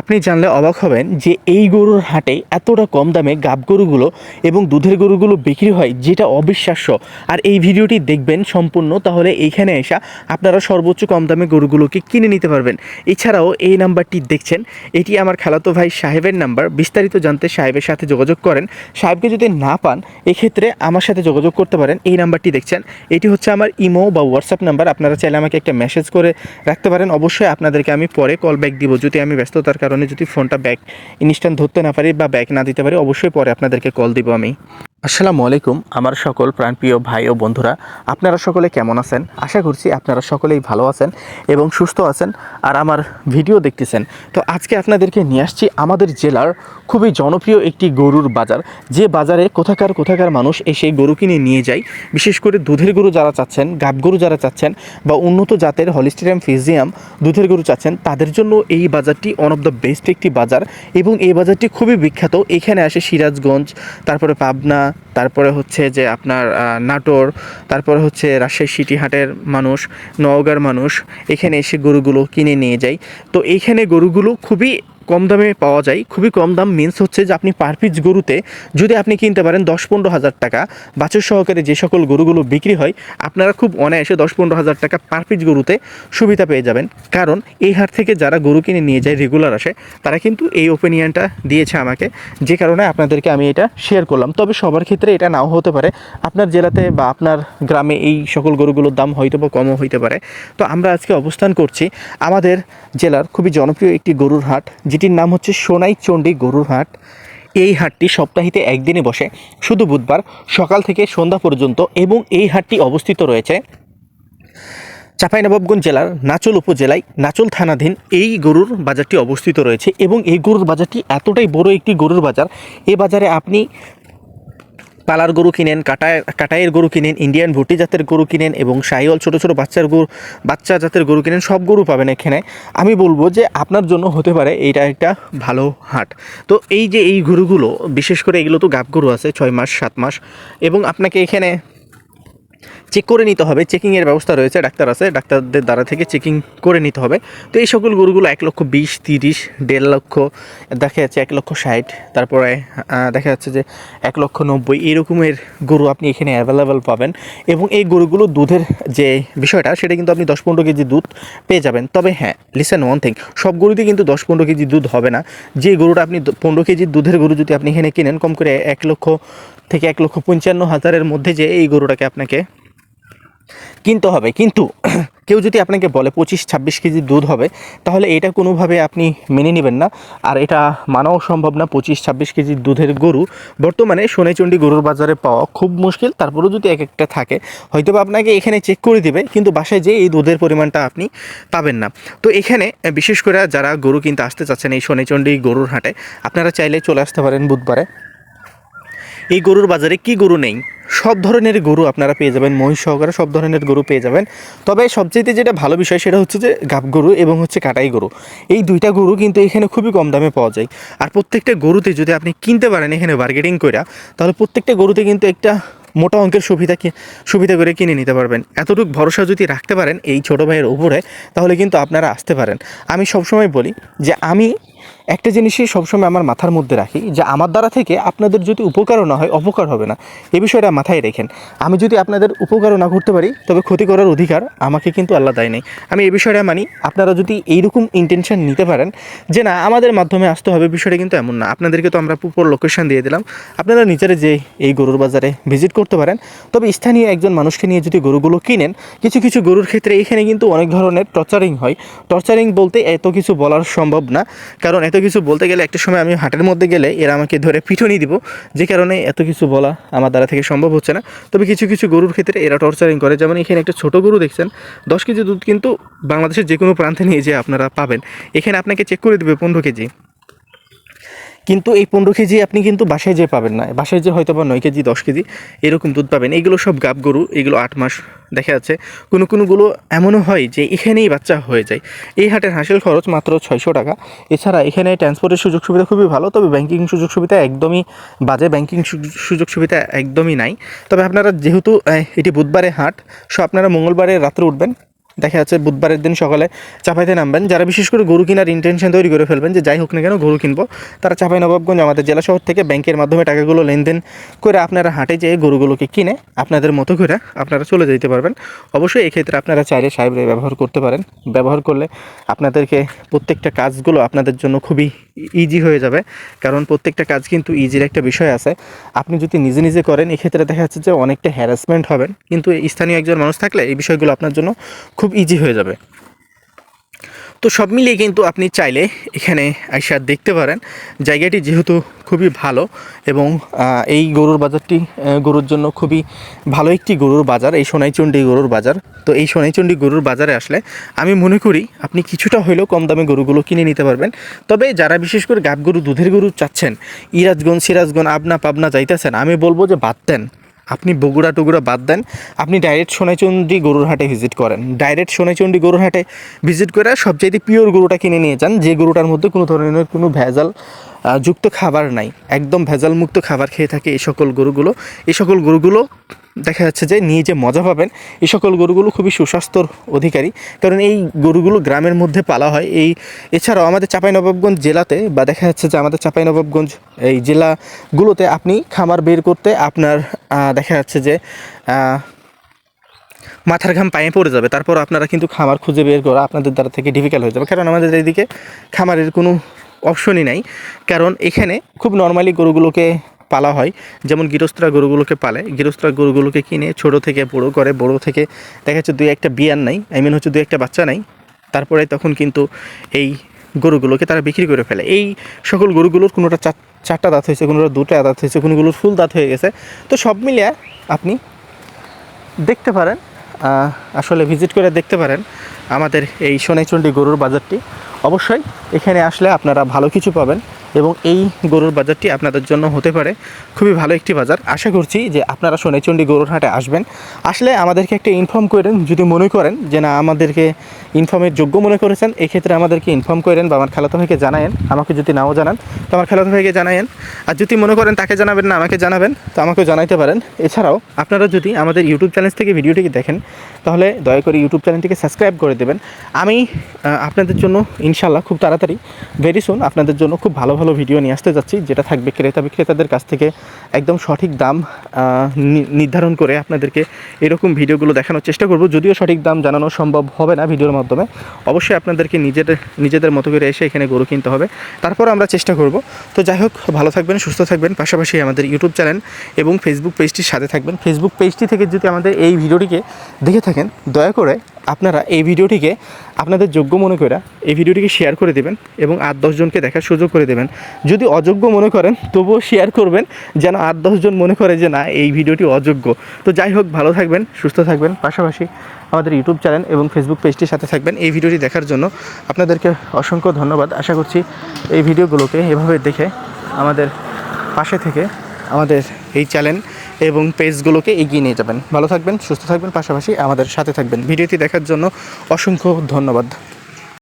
আপনি জানলে অবাক হবেন যে এই গরুর হাটে এতটা কম দামে গাব গরুগুলো এবং দুধের গরুগুলো বিক্রি হয়, যেটা অবিশ্বাস্য। আর এই ভিডিওটি দেখবেন সম্পূর্ণ, তাহলে এইখানে এসা আপনারা সর্বোচ্চ কম দামে গরুগুলোকে কিনে নিতে পারবেন। এছাড়াও এই নাম্বারটি দেখছেন, এটি আমার খালাতো ভাই সাহেবের নাম্বার। বিস্তারিত জানতে সাহেবের সাথে যোগাযোগ করেন। সাহেবকে যদি না পান, এক্ষেত্রে আমার সাথে যোগাযোগ করতে পারেন। এই নাম্বারটি দেখছেন, এটি হচ্ছে আমার ইমো বা হোয়াটসঅ্যাপ নাম্বার। আপনারা চাইলে আমাকে একটা মেসেজ করে রাখতে পারেন। অবশ্যই আপনাদেরকে আমি পরে কল ব্যাক দিব, যদি আমি ব্যস্ততার কারণে যদি ফোনটা ব্যাক ইনস্ট্যান্ট ধরতে না পারি বা ব্যাক না দিতে পারি, অবশ্যই পরে আপনাদেরকে কল দিব আমি। আসসালামু আলাইকুম, আমার সকল প্রাণপ্রিয় ভাই ও বন্ধুরা, আপনারা সকলে কেমন আছেন? আশা করছি আপনারা সকলেই ভালো আছেন এবং সুস্থ আছেন আর আমার ভিডিও দেখতেছেন। তো আজকে আপনাদেরকে নিয়ে আসছি আমাদের জেলার খুবই জনপ্রিয় একটি গরুর বাজার। যে বাজারে কোথাকার কোথাকার মানুষ এসে গরু কিনে নিয়ে যায়, বিশেষ করে দুধের গরু যারা চাচ্ছেন, গাব গরু যারা চাচ্ছেন বা উন্নত জাতের হলিস্টেরিয়াম ফিজিয়াম দুধের গরু চাচ্ছেন, তাদের জন্য এই বাজারটি ওয়ান অফ দ্য বেস্ট একটি বাজার এবং এই বাজারটি খুবই বিখ্যাত। এখানে আসে সিরাজগঞ্জ, তারপরে পাবনা, তারপরে হচ্ছে যে আপনার নাটোর, তারপরে হচ্ছে রাজশাহী সিটি হাটের মানুষ, নওগাঁর মানুষ এখানে এসে গরুগুলো কিনে নিয়ে যায়। তো এইখানে গরুগুলো খুবই কম দামে পাওয়া যায়। খুবই কম দাম। মিন্স হচ্ছে যে আপনি পার পিস গরুতে যদি আপনি কিনতে পারেন দশ পনেরো হাজার টাকা। বাছুর সহকারে যে সকল গরুগুলো বিক্রি হয়, আপনারা খুব অনায়াসে দশ পনেরো হাজার টাকা পার পিস গরুতে সুবিধা পেয়ে যাবেন। কারণ এই হাট থেকে যারা গরু কিনে নিয়ে যায় রেগুলার আসে, তারা কিন্তু এই ওপিনিয়নটা দিয়েছে আমাকে। যে কারণে আপনাদেরকে আমি এটা শেয়ার করলাম। তবে সবার ক্ষেত্রে এটা নাও হতে পারে। আপনার জেলাতে বা আপনার গ্রামে এই সকল গরুগুলোর দাম হয়তো বা কমও হইতে পারে। তো আমরা আজকে অবস্থান করছি আমাদের জেলার খুবই জনপ্রিয় একটি গরুর হাট যেটির নাম হচ্ছে সোনাই চণ্ডী গরুর হাট। এই হাটটি সপ্তাহিতে একদিনে বসে, শুধু বুধবার সকাল থেকে সন্ধ্যা পর্যন্ত এবং এই হাটটি অবস্থিত রয়েছে চাঁপাইনবাবগঞ্জ জেলার নাচল উপজেলায় নাচল থানাধীন এই গরুর বাজারটি অবস্থিত রয়েছে এবং এই গরুর বাজারটি এতটাই বড় একটি গরুর বাজার এই বাজারে আপনি পালার গরু কিনেন, কাটায়, কাটাইয়ের গরু কিনেন ইন্ডিয়ান ভুটি জাতের গরু কিনেন এবং সাইওয়াল ছোটো ছোটো বাচ্চার গরু, বাচ্চা জাতের গরু কিনেন, সব গরু পাবেন এখানে। আমি বলব যে আপনার জন্য হতে পারে এইটা একটা ভালো হাট। তো এই যে এই গরুগুলো, বিশেষ করে এগুলো তো গাব গরু আছে, ছয় মাস, সাত মাস, এবং আপনাকে এখানে চেক করে নিতে হবে। চেকিংয়ের ব্যবস্থা রয়েছে ডাক্তার আছে, ডাক্তারদের দ্বারা থেকে চেকিং করে নিতে হবে। তো এই সকল গরুগুলো এক লক্ষ বিশ, তিরিশ, দেড় লক্ষ, দেখা যাচ্ছে এক লক্ষ ষাট, তারপরে দেখা যাচ্ছে যে এক লক্ষ নব্বই এরকমের গরু আপনি এখানে অ্যাভেলেবেল পাবেন। এবং এই গরুগুলো দুধের যে বিষয়টা, সেটা কিন্তু আপনি দশ পনেরো কেজি দুধ পেয়ে যাবেন। তবে হ্যাঁ লিসেন ওয়ান থিং সব গরুতে কিন্তু দশ পনেরো কেজি দুধ হবে না। যে গরুটা আপনি পনেরো কেজির দুধের গরু যদি আপনি এখানে কিনেন, কম করে এক লক্ষ থেকে এক লক্ষ পঞ্চান্ন হাজারের মধ্যে যে এই গরুটাকে আপনাকে কিনতে হবে। কিন্তু কেউ যদি আপনাকে বলে পঁচিশ, ছাব্বিশ কেজি দুধ হবে, তাহলে এটা কোনোভাবে আপনি মেনে নেবেন না। আর এটা মানাও সম্ভব না, পঁচিশ, ছাব্বিশ কেজি দুধের গরু বর্তমানে সোনাইচন্ডী গরুর বাজারে পাওয়া খুব মুশকিল। তারপরেও যদি এক একটা থাকে হয়তো আপনাকে এখানে চেক করে দিবে, কিন্তু বাসায় যেয়ে এই দুধের পরিমাণটা আপনি পাবেন না। তো এখানে বিশেষ করে যারা গরু কিনতে আসতে চাচ্ছেন এই সোনাইচন্ডী গরুর হাটে, আপনারা চাইলে চলে আসতে পারেন বুধবারে। এই গরুর বাজারে কি গরু নেই? সব ধরনের গরু আপনারা পেয়ে যাবেন, মহিষ সহকারে সব ধরনের গরু পেয়ে যাবেন। তবে সবচেয়ে যেটা ভালো বিষয় সেটা হচ্ছে যে গাব গরু এবং হচ্ছে কাটাই গরু। এই দুইটা গরু কিন্তু এখানে খুবই কম দামে পাওয়া যায়। আর প্রত্যেকটা গরুতে যদি আপনি কিনতে পারেন এখানে বার্গেটিং করে তাহলে প্রত্যেকটা গরুতে কিন্তু একটা মোটা অঙ্কের সুবিধা সুবিধা করে কিনে নিতে পারবেন। এতটুকু ভরসা যদি রাখতে পারেন এই ছোটো ভাইয়ের উপরে, তাহলে কিন্তু আপনারা আসতে পারেন। আমি সবসময় বলি যে আমি একটা জিনিসই সবসময় আমার মাথার মধ্যে রাখি যে আমার দ্বারা থেকে আপনাদের যদি উপকারও না হয়, অপকার হবে না। এ বিষয়টা মাথায় রেখেন। আমি যদি আপনাদের উপকারও না করতে পারি, তবে ক্ষতি করার অধিকার আমাকে কিন্তু আল্লাহ দেয় নাই আমি এ বিষয়টা মানি, আপনারা যদি এইরকম ইন্টেনশন নিতে পারেন, যে না, আমাদের মাধ্যমে আসতে হবে, বিষয়টা কিন্তু এমন না। আপনাদেরকে তো আমরা পুপর লোকেশন দিয়ে দিলাম। আপনারা নিজেরা যে এই গরুর বাজারে ভিজিট করতে পারেন। তবে স্থানীয় একজন মানুষকে নিয়ে যদি গরুগুলো কিনেন, কিছু কিছু গরুর ক্ষেত্রে এখানে কিন্তু অনেক ধরনের টর্চারিং হয়। টর্চারিং বলতে এত কিছু বলার সম্ভব না। কারণ এত কিছু বলতে গেলে একটা সময় আমি হাটের মধ্যে গেলে এরা আমাকে ধরে পিঠনি দিব। যে কারণে এত কিছু বলা আমার দ্বারা থেকে সম্ভব হচ্ছে না। তবে কিছু কিছু গরুর ক্ষেত্রে এরা টর্চারিং করে। যেমন এখানে একটা ছোট গরু দেখছেন, দশ কেজি দুধ কিন্তু বাংলাদেশের যে কোনো প্রান্তে নিয়ে যে আপনারা পাবেন। এখানে আপনাকে চেক করে দেবে পনেরো কেজি। কিন্তু এই পনেরো কেজি আপনি কিন্তু বাসায় যেয়ে পাবেন না। বাসায় যে হয়তো বা নয় কেজি, দশ কেজি এরকম দুধ পাবেন। এইগুলো সব গাব গরু, এগুলো আট মাস দেখা যাচ্ছে। কোনো কোনোগুলো এমনও হয় যে এখানেই বাচ্চা হয়ে যায়। এই হাটের হাসিল খরচ মাত্র ছয়শো টাকা। এছাড়া এখানে ট্রান্সপোর্টের সুযোগ সুবিধা খুবই ভালো, তবে ব্যাংকিং সুযোগ সুবিধা একদমই বাজে। ব্যাংকিং সুযোগ সুবিধা একদমই নাই। তবে আপনারা যেহেতু এটি বুধবারে হাট সো আপনারা মঙ্গলবারে রাত্রে উঠবেন। দেখা যাচ্ছে বুধবারের দিন সকালে চাপাইতে নামবেন। যারা বিশেষ করে গরু কেনার ইন্টেনশন তৈরি করে ফেলবেন যে যাই হোক না কেন গরু কিনবো, তারা চাপাই নবাবগঞ্জ আমাদের জেলা শহর থেকে ব্যাংকের মাধ্যমে টাকাগুলো লেনদেন করে আপনারা হাটে যেয়ে গরুগুলোকে কিনে আপনাদের মতো করে আপনারা চলে যেতে পারবেন। অবশ্যই এক্ষেত্রে আপনারা চাইলে সাহেবরে ব্যবহার করতে পারেন। ব্যবহার করলে আপনাদেরকে প্রত্যেকটা কাজগুলো আপনাদের জন্য খুবই ইজি হয়ে যাবে। কারণ প্রত্যেকটা কাজ কিন্তু ইজির একটা বিষয় আছে। আপনি যদি নিজে নিজে করেন, এক্ষেত্রে দেখা যাচ্ছে যে অনেকটা হ্যারাসমেন্ট হবেন। কিন্তু স্থানীয় একজন মানুষ থাকলে এই বিষয়গুলো আপনার জন্য খুব ইজি হয়ে যাবে। তো সব মিলিয়ে কিন্তু আপনি চাইলে এখানে আইসা দেখতে পারেন। জায়গাটি যেহেতু খুবই ভালো এবং এই গরুর বাজারটি গরুর জন্য খুবই ভালো একটি গরুর বাজার, এই সোনাইচন্ডী গরুর বাজার। তো এই সোনাইচন্ডী গরুর বাজারে আসলে আমি মনে করি আপনি কিছুটা হলেও কম দামে গরুগুলো কিনে নিতে পারবেন। তবে যারা বিশেষ করে গাব গরু দুধের গরু চাচ্ছেন, ইরাজগঞ্জ, সিরাজগঞ্জ আবনা পাবনা যাইতেছেন, আমি বলব যে বাদ দেন। আপনি বগুড়া টুগুড়া বাদ দেন, আপনি ডাইরেক্ট সোনাইচন্ডী গরুর হাটে ভিজিট করেন। ডাইরেক্ট সোনাইচন্ডী গরুর হাটে ভিজিট করে সবচাইতে পিওর গরুটা কিনে নিয়ে যান, যে গরুটার মধ্যে কোনো ধরনের কোনো ভেজাল যুক্ত খাবার নাই। একদম ভেজাল মুক্ত খাবার খেয়ে থাকে এই সকল গরুগুলো। এই সকল গরুগুলো দেখা যাচ্ছে যে নিয়ে যে মজা পাবেন, এই সকল গরুগুলো খুবই সুস্বাস্থ্যর অধিকারী। কারণ এই গরুগুলো গ্রামের মধ্যে পালা হয়। এই এছাড়াও আমাদের চাঁপাইনবাবগঞ্জ জেলাতে বা দেখা যাচ্ছে যে আমাদের চাঁপাইনবাবগঞ্জ এই জেলাগুলোতে আপনি খামার বের করতে আপনার দেখা যাচ্ছে যে মাথার ঘাম পায়ে পড়ে যাবে। তারপর আপনারা কিন্তু খামার খুঁজে বের করা আপনাদের দ্বারা থেকে ডিফিকাল্ট হয়ে যাবে। কারণ আমাদের এইদিকে খামারের কোনো অপশনই নাই। কারণ এখানে খুব নর্মালি গরুগুলোকে পালা হয়। যেমন গৃহস্থরা গরুগুলোকে পালে, গৃহস্থরা গরুগুলোকে কিনে ছোট থেকে বড় করে, বড় থেকে দেখা যাচ্ছে দুই একটা বিয়ার নাই আই মিন হচ্ছে দুই একটা বাচ্চা নাই। তারপরে তখন কিন্তু এই গরুগুলোকে তারা বিক্রি করে ফেলে। এই সকল গরুগুলোর কোনোটা চার চারটা দাঁত হয়েছে, কোনোটা দুটা দাঁত হয়েছে, কোনোগুলোর ফুল দাঁত হয়ে গেছে। তো সব মিলিয়ে আপনি দেখতে পারেন আসলে ভিজিট করে দেখতে পারেন আমাদের এই সোনাইচন্ডী গরুর বাজারটি। অবশ্যই এখানে আসলে আপনারা ভালো কিছু পাবেন। এবং এই গরুর বাজারটি আপনাদের জন্য হতে পারে খুবই ভালো একটি বাজার। আশা করছি যে আপনারা সোনাইচন্ডী গরুর হাটে আসবেন। আসলে আমাদেরকে একটা ইনফর্ম করেন, যদি মনে করেন যে না, আমাদেরকে ইনফর্মের যোগ্য মনে করেছেন, এক্ষেত্রে আমাদেরকে ইনফর্ম করেন বা আমার খালাতো ভাইকে জানায়েন। আমাকে যদি নাও জানান, তো আমার খালাতো ভাইকে জানায়েন। আর যদি মনে করেন তাকে জানাবেন না, আমাকে জানাবেন, তো আমাকেও জানাইতে পারেন। এছাড়াও আপনারা যদি আমাদের ইউটিউব চ্যানেল থেকে ভিডিওটিকে দেখেন, তাহলে দয়া করে ইউটিউব চ্যানেলটিকে সাবস্ক্রাইব করে দেবেন। আমি আপনাদের জন্য ইনশাল্লাহ খুব তাড়াতাড়ি ভেরি সুন আপনাদের জন্য খুব ভালো ভালো ভিডিও নিয়ে আসতে যাচ্ছি, যেটা থাকবে ক্রেতা বিক্রেতাদের কাছ থেকে একদম সঠিক দাম নির্ধারণ করে আপনাদেরকে এরকম ভিডিওগুলো দেখানোর চেষ্টা করব। যদিও সঠিক দাম জানানো সম্ভব হবে না ভিডিওর মাধ্যমে, অবশ্যই আপনাদেরকে নিজেদের নিজেদের মতো করে এসে এখানে গরু কিনতে হবে। তারপর আমরা চেষ্টা করব। তো যাই হোক, ভালো থাকবেন, সুস্থ থাকবেন, পাশাপাশি আমাদের ইউটিউব চ্যানেল এবং ফেসবুক পেজটির সাথে থাকবেন। ফেসবুক পেজটি থেকে যদি আমাদের এই ভিডিওটিকে দেখে থাকেন, দয়া করে আপনারা এই ভিডিওটিকে আপনাদের যোগ্য মনে করে এই ভিডিওটিকে শেয়ার করে দেবেন এবং আট দশজনকে দেখার সুযোগ করে দেবেন। যদি অযোগ্য মনে করেন, তবুও শেয়ার করবেন, যেন আট দশজন মনে করে যে না, এই ভিডিওটি অযোগ্য। তো যাই হোক, ভালো থাকবেন, সুস্থ থাকবেন, পাশাপাশি আমাদের ইউটিউব চ্যানেল এবং ফেসবুক পেজটির সাথে থাকবেন। এই ভিডিওটি দেখার জন্য আপনাদেরকে অসংখ্য ধন্যবাদ। আশা করছি এই ভিডিওগুলোকে এভাবে দেখে আমাদের পাশে থেকে আমাদের এই চ্যানেল এবং পেজগুলোকে এগিয়ে নিয়ে যাবেন। ভালো থাকবেন, সুস্থ থাকবেন, পাশাপাশি আমাদের সাথে থাকবেন। ভিডিওটি দেখার জন্য অসংখ্য ধন্যবাদ।